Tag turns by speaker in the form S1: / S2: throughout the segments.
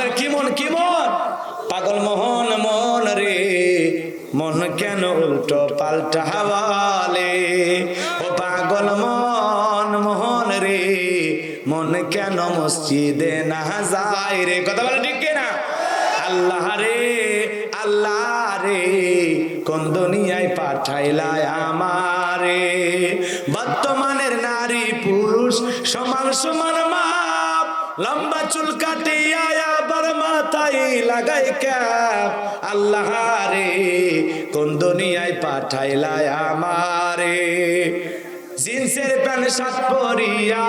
S1: আমাদের কি মন কি মন? পাগল মোহন মন রে, মন কেন উল্টো পাল্টা বলে ও পাগল মন মোহন রে, মন কেন মসজিদে না যায় রে? কথা বলে ঠিক না আল্লাহ রে আল্লাহ রে, কোন দুনিয়ায় পাঠাইলায় আমারে? বর্তমানের নারী পুরুষ সমান সমান মাপ লম্বা চুল কাটিয়া আবার মাথায় লাগাই ক্যাপ আল্লাহ রে, কোন দুনিয়ায় পাঠাইলায় আমারে? জিন্সের প্যান্ট, শার্ট পরিয়া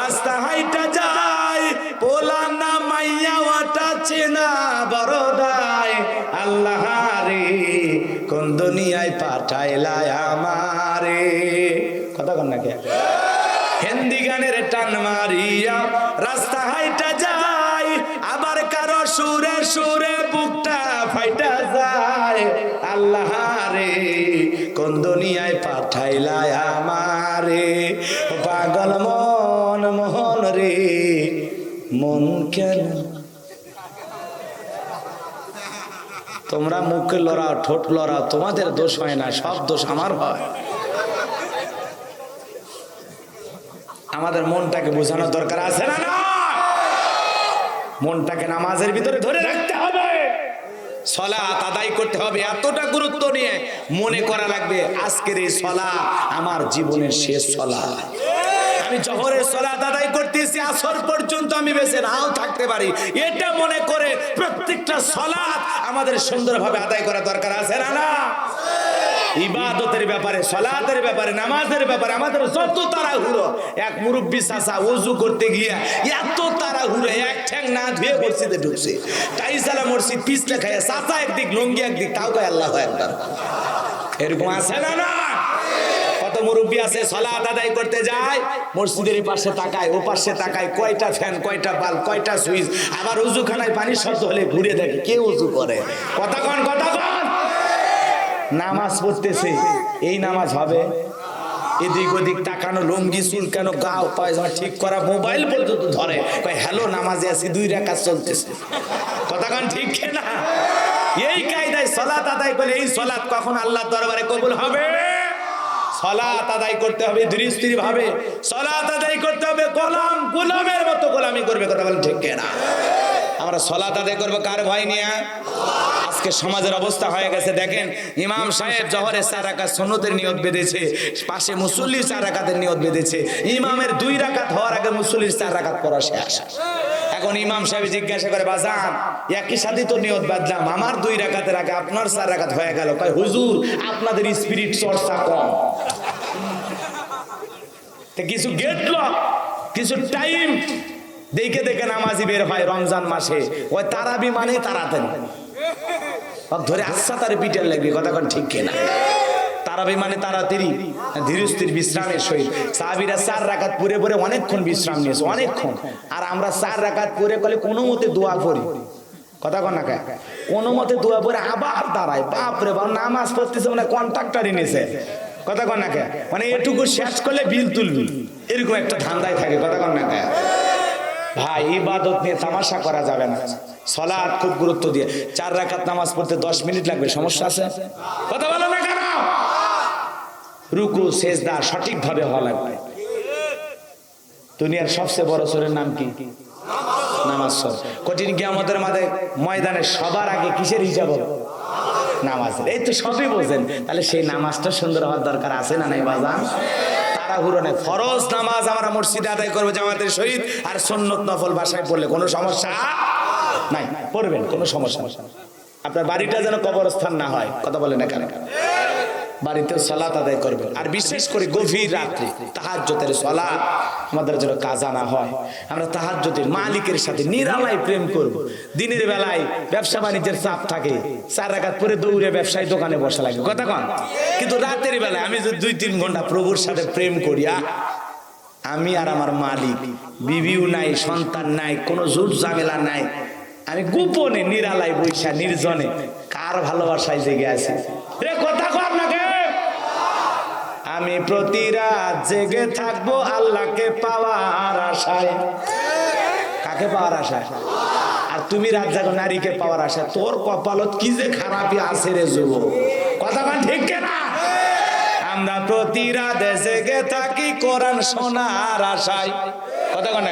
S1: রাস্তা হাইটা যায় পোলা না মাইয়া ওটা চেনা বড় দায় আল্লাহ রে, কোন দুনিয়ায় পাঠাইলায় আমারে? কথা কন না কে? হিন্দি গানের টান মারিয়া রাস্তা হাইটা যায়, আবার কারও সুরে সুরে বুকটা ফাইটা যায়। আল্লাহ রে, কোন দুনিয়ায় পাঠাইলায় আমারে? পাগল মন, মোহন রে, মন কেন? তোমরা মুখে লড়াও, ঠোঁট লড়াও, তোমাদের দোষ হয় না, সব দোষ আমার হয়। আমাদের মনটাকে বোঝানোর দরকার আছে না মনটাকে নামাজের ভিতরে ধরে রাখতে হবে। সলাত আদায় করতে হবে। এতটা গুরুত্ব মনে করা লাগবে, আজকের এই সলা আমার জীবনের শেষ সলা আমি করতেছি পর্যন্ত আমি থাকতে পারি। এটা মনে করে প্রত্যেকটা আমাদের সুন্দরভাবে আদায় করা দরকার আছে না না? ইবাদতের ব্যাপারে, সলাতের ব্যাপারে, নামাজের ব্যাপারে আমাদের যত তারা তাড়াহুড়ো, এক মুরব্বী চাষা ওযু করতে গিয়া এত তারা তাড়াহুড়ো, এক ঠ্যাং না ধুয়ে মসজিদে ঢুকছে। তাই টাইসালা মসজিদ পিছলে খায় চাচা একদিক, লঙ্গি একদিক, তাও কয় আল্লাহ একবার। এরকম আছে না না? কত মুরব্বী আছে, সলাত আদায় করতে যায়, মসজিদের পাশে তাকায়, ও পাশে তাকায়, কয়টা কয়টা বাল কয়টা সুইচ, আবার উজুখানায় পানির শব্দ হলে ঘুরে দেখে কে উজু করে। কথা কন কথা কন। নামাজ পড়তেছে। এই নামাজ হবে? এদিক ওদিক তাকানো, লুঙ্গি, চুল কেন গাও, পায়জামা ঠিক করা, মোবাইল পর্যন্ত ধরে। কয়, হ্যালো, নামাজে আছি, দুই রেখা চলতেছে। কথাখান ঠিক না? এই কায়দায় সলাত আদায় করে এই সলাত কখন আল্লাহ দরবারে কবুল হবে? করতে হবে করতে হবে, গোলাম, গোলামের মতো করবে, কথা ঠিক না? আমরা সলাত আদায় করব কার ভয় নিয়ে? আজকে সমাজের অবস্থা হয়ে গেছে। দেখেন, ইমাম সাহেব জহরে চার রাকাত সন্নতের নিয়ত বেঁধেছে, পাশে মুসল্লি চার রাকাতের নিয়ত বেঁধেছে। ইমামের দুই রাকাত হওয়ার আগে মুসল্লির চার রাকাত পড়া শেষ। এখন ইমাম সাহেব জিজ্ঞাসা করে, বাজান, একই সাথে তো নিয়ত বাঁধলাম, আমার দুই রাকাতের আগে আপনার চার রাকাত হয়ে গেল। কয়, হুজুর, আপনাদের স্পিরিট চর্চা কম। কিছু গেট লক কিছু টাইম দেখে দেখে নামাজি বের হয় রমজান মাসে। ওই তারাবি মানে তাড়াতাড়ি ধরে আচ্ছা তার পিটার লাগবে, কথা কোন ঠিক কেনা? তারাবি মানে তাড়াতাড়ি ধীরে স্থির বিশ্রামের সহিত। পরে অনেকক্ষণ বিশ্রাম নিয়েছে, অনেকক্ষণ। আর আমরা কলে মতে দোয়া করি। কথা না মতে দোয়া পরে আবার বাপরে বাপ, নামাজ পড়তেছে মানে কথা না? মানে এটুকু শেষ করলে বিল তুলবি। এরকম একটা ধান্দায় থাকে, কথা কন না? ভাই, ইবাদত নিয়ে তামাশা করা যাবে না। সলাদ খুব গুরুত্ব দিয়ে। চার রাকাত নামাজ পড়তে দশ মিনিট লাগবে, সমস্যা আছে? কথা বলো না কেন? রুকু, সেজদা সঠিকভাবে হওয়া লাগবে। দুনিয়ার সবচেয়ে বড় সরের নাম কি? নামাজ সর কঠিন আমাদের মাঝে ময়দানে সবার আগে কিসের হিসাব হবে? নামাজ এই তো সবই বোঝেন। তাহলে সেই নামাজটা সুন্দর হওয়ার দরকার আছে না নাই, বাজান? তাড়াহুড়ো নাই ফরজ নামাজ আমরা মসজিদে আদায় করব জামাতের শহীদ আর সন্ন্যত নফল বাসায় পড়লে কোনো সমস্যা? নাই, পড়বেন, কোনো সমস্যা আপনার বাড়িটা যেন কবরস্থান না হয়, কথা বলে না কেন? বাড়িতে সালাত আদায় করবেন। আর বিশেষ করে গভীর রাত্রে তাহাজ্জতের সালাত আমাদের যেন কাজা না হয়। আমরা তাহাজ্জতের মালিকের সাথে নিরালায় প্রেম করব। দিনের বেলায় ব্যবসা বাণিজ্যের চাপ থাকে। চার রাখাত পরে দৌড়ে ব্যবসায়ী দোকানে বসা লাগে। কথা কন? কিন্তু রাতের বেলায় আমি যদি দুই তিন ঘণ্টা প্রভুর সাথে প্রেম করিয়া আমি আর আমার মালিক, বিবিও নাই, সন্তান নাই, কোনো জুট ঝামেলা নাই। আমি গোপনে নিরালায় বৈশা, নির্জনে। কার ভালোবাসায় জেগে আছি? রে কথা না আমি প্রতি রাত জেগে থাকব আল্লাহকে পাওয়ার আশায়। কাকে পাওয়ার আশায়? আর তুমি রাত জাগো নারীকে পাওয়ার আশা তোর কপালত কি যে খারাপই আছে রে যুব কথা ঠিক না? আমরা প্রতি রাতে জেগে থাকি কোরআন শোনার আশায়। কথা কন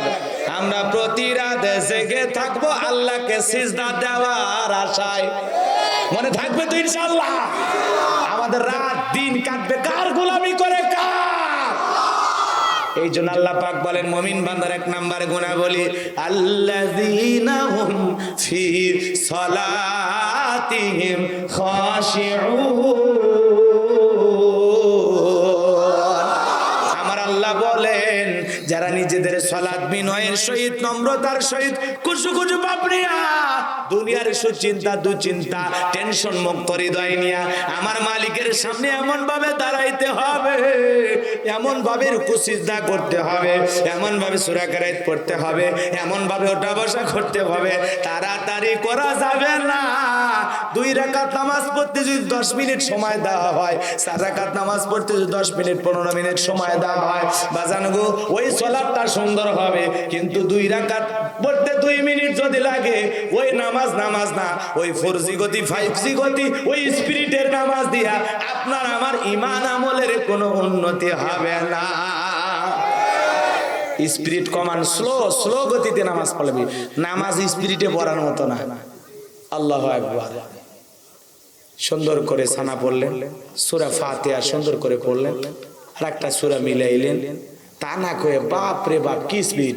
S1: আমরা প্রতি রাতে জেগে থাকব আল্লাহকে সিজদা দেওয়ার আশায়। মনে থাকবে তো ইনশাআল্লাহ? আমাদের রাত দিন কাটবে। কার গোলামি করে কার? এই জন্য আল্লাহ পাক বলেন, মমিন বান্দার এক নাম্বার গুণা বলি আল্লাযীনা হুম ফি সালাতিহিম খাশিউন। বিনয়ের সহিত নম্রতার সহিত। কুসু কুসু বাপড়িয়া দুনিয়ার সুচিন্তা, দুচিন্তা, টেনশন মুক্ত হৃদয় নিয়া আমার মালিকের সামনে এমন ভাবে দাঁড়াইতে হবে এমন ভাবে রুকুসিজদা করতে হবে এমন ভাবে সুরাকারাইত পড়তে হবে এমন ভাবে ওঠা বসা করতে হবে। তাড়াতাড়ি করা যাবে না। দুই রাকাত নামাজ পড়তে যদি দশ মিনিট সময় দেওয়া হয়, চার রাকাত নামাজ পড়তে যদি দশ মিনিট, পনেরো মিনিট সময় দেওয়া হয়, বাজান গো, ওই সলাপটা সুন্দর হবে। কিন্তু দুই রাকাত পড়তে দুই মিনিট যদি লাগে, ওই নামাজ নামাজ না, ওই ফোর জি গতি ফাইভ জি গতি, ওই স্পিরিটের নামাজ দিয়া আপনার আমার ইমান আমলের কোনো উন্নতি হবে না। স্পিরিট কমান, স্লো স্লো গতিতে নামাজ পড়বে। নামাজ স্পিরিটে পড়ার মতো না। আল্লাহ একবার সুন্দর করে সানা পড়লেন, সুরা ফাতেহা সুন্দর করে পড়লেন, আর একটা সুরা মিলাইলেন। তা না কয়ে বাপ রে বাপ কি স্পিড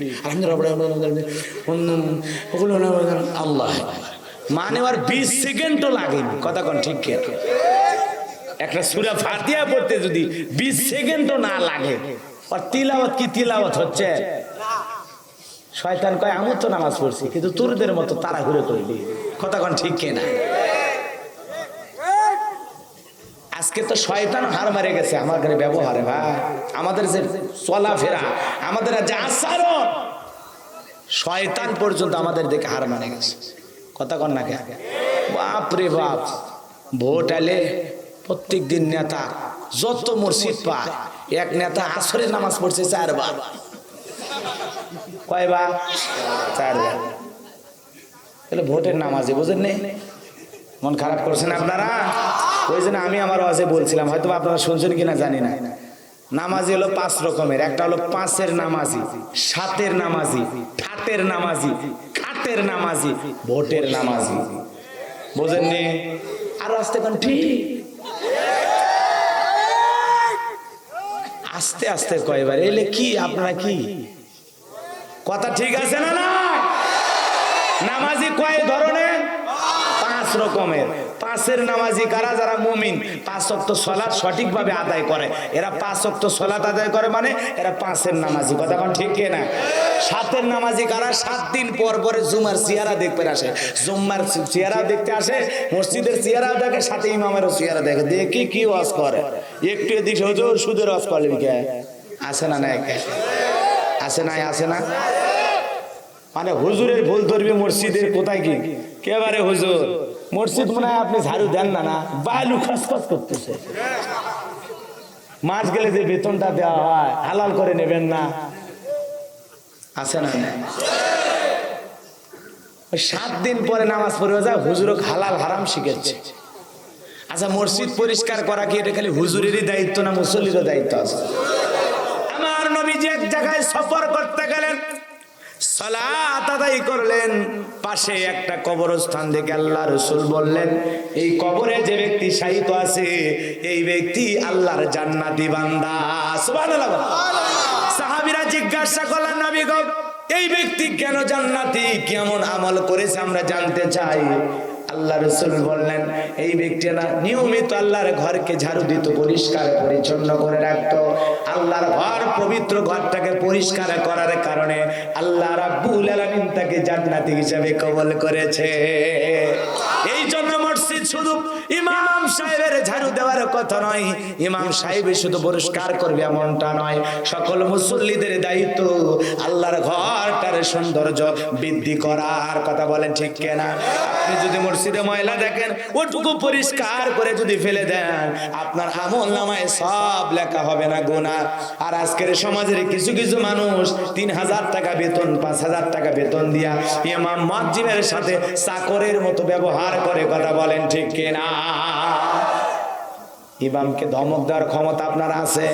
S1: আল্লাহ। মানে আর বিশ সেকেন্ডও লাগেনি। কথা কোন ঠিক একটা সুরা ফাতিয়া পড়তে যদি বিশ সেকেন্ডও না লাগে আর তিলাওয়াত কি তিলাওয়াত হচ্ছে? শয়তান কয়, আমি তো নামাজ পড়ছি, কিন্তু তোরদের মতো তারা ঘুরে করলি কথা কোন ঠিক কে না আজকে তো শয়তান হার মারে গেছে আমার ঘরে ব্যবহারে, ভাই। আমাদের যে চলাফেরা, আমাদের যে আচরণ, শয়তান পর্যন্ত আমাদের দেখে হার মানে গেছে। কথা কন না কে বাপ রে বাপ, ভোট আলে প্রত্যেক দিন নেতা, যত মসজিদ পায়, এক নেতা আসরের নামাজ পড়ছে চারবার। কয়বার? চারবার। তাহলে ভোটের নামাজে বুঝেন নেই মন খারাপ করছেন আপনারা? ওই জন্য আমি আমার ওয়াজে বলছিলাম হয়তো আপনারা শুনছেন কিনা জানি না। নামাজি হলো পাঁচ রকমের। একটা হলো পাঁচের নামাজি, সাতের নামাজি ঠাটের নামাজি খাটের নামাজি, ভোটের নামাজি। বোঝেননি? আর আসতে কোন ঠিক? আস্তে আস্তে কয়বার এলে কি, আপনারা কি? কথা ঠিক আছে না না নামাজি কয় পাঁচ রকমের। পাঁচের নামাজি কারা? যারা মুমিন। পাঁচ অক্ত সলাৎ সঠিকভাবে আদায় করে। এরা পাঁচ অক্ত সলাৎ আদায় করে মানে এরা পাঁচের নামাজি। কথা কোন ঠিক কে না? সাতের নামাজি কারা? সাত দিন পর পরে জুমার চেহারা দেখতে আসে। জুম্মার চেহারা দেখতে আসে, মসজিদের চেহারা দেখে, সাথে ইমামেরও চেহারা দেখে। দেখি কি ওয়াজ করে। একটু এদিক হুজুর, সুদের ওয়াজ করলেন কে? আসে না না আসে নাই আসে না? মানে হুজুরের ভুল ধরবে মসজিদের কোথায় কি? কেবারে হুজুর? মসজিদ মনে হয় আপনি ঝাড়ু দেন না না? বালু খসখস করতেছে। মাস গেলে যে বেতনটা দেওয়া হয়, হালাল করে নেবেন না। আছে না সাত দিন পরে নামাজ পড়বে যা হুজুর হালাল হারাম শিখেছে আচ্ছা মসজিদ পরিষ্কার করা কি এটা খালি হুজুরেরই দায়িত্ব না মুসল্লিরও দায়িত্ব আছে? আমার নবীজি এক জায়গায় সফর করতে গেলেন। সালাত করলেন। পাশে একটা কবরস্থান দেখে আল্লাহ রসুল বললেন, এই কবরে যে ব্যক্তি সাহিত্য আছে, এই ব্যক্তি আল্লাহর জান্নাতি বান্দা। সাহাবিরা জিজ্ঞাসা করলেন, নবী এই ব্যক্তি কেন জান্নাতি? কেমন আমল করেছে আমরা জানতে চাই। আল্লাহ রসুল বললেন, এই ব্যক্তি না, নিয়মিত আল্লাহর ঘরকে ঝাড়ু দিত, পরিষ্কার, পরিচ্ছন্ন করে রাখত। আল্লাহর ঘর পবিত্র ঘরটাকে পরিষ্কার করার কারণে আল্লাহ রাব্বুল আলামিন তাকে জান্নাতি হিসেবে কবল করেছে। এই জন্য মসজিদ শুধু ইমাম সাহেবের ঝাড়ু দেওয়ার কথা নয়, ইমাম সাহেব শুধু পুরস্কার করবে এমনটা নয়। সকল মুসল্লিদের দায়িত্ব আল্লাহর ঘরটার সৌন্দর্য বৃদ্ধি করার কথা বলেন ঠিক কেনা? আপনি যদি মসজিদে ময়লা দেখেন, ওটুকু পরিষ্কার করে যদি ফেলে দেন, আপনার আমল নামায় সব লেখা হবে না গোনা আর আজকের সমাজের কিছু কিছু মানুষ তিন হাজার টাকা বেতন, পাঁচ হাজার টাকা বেতন দিয়া ইমাম মসজিদের সাথে চাকরের মতো ব্যবহার করে কথা বলেন ঠিক কিনা? ইমামকে ধমক দেওয়ার ক্ষমতা আপনার আছে?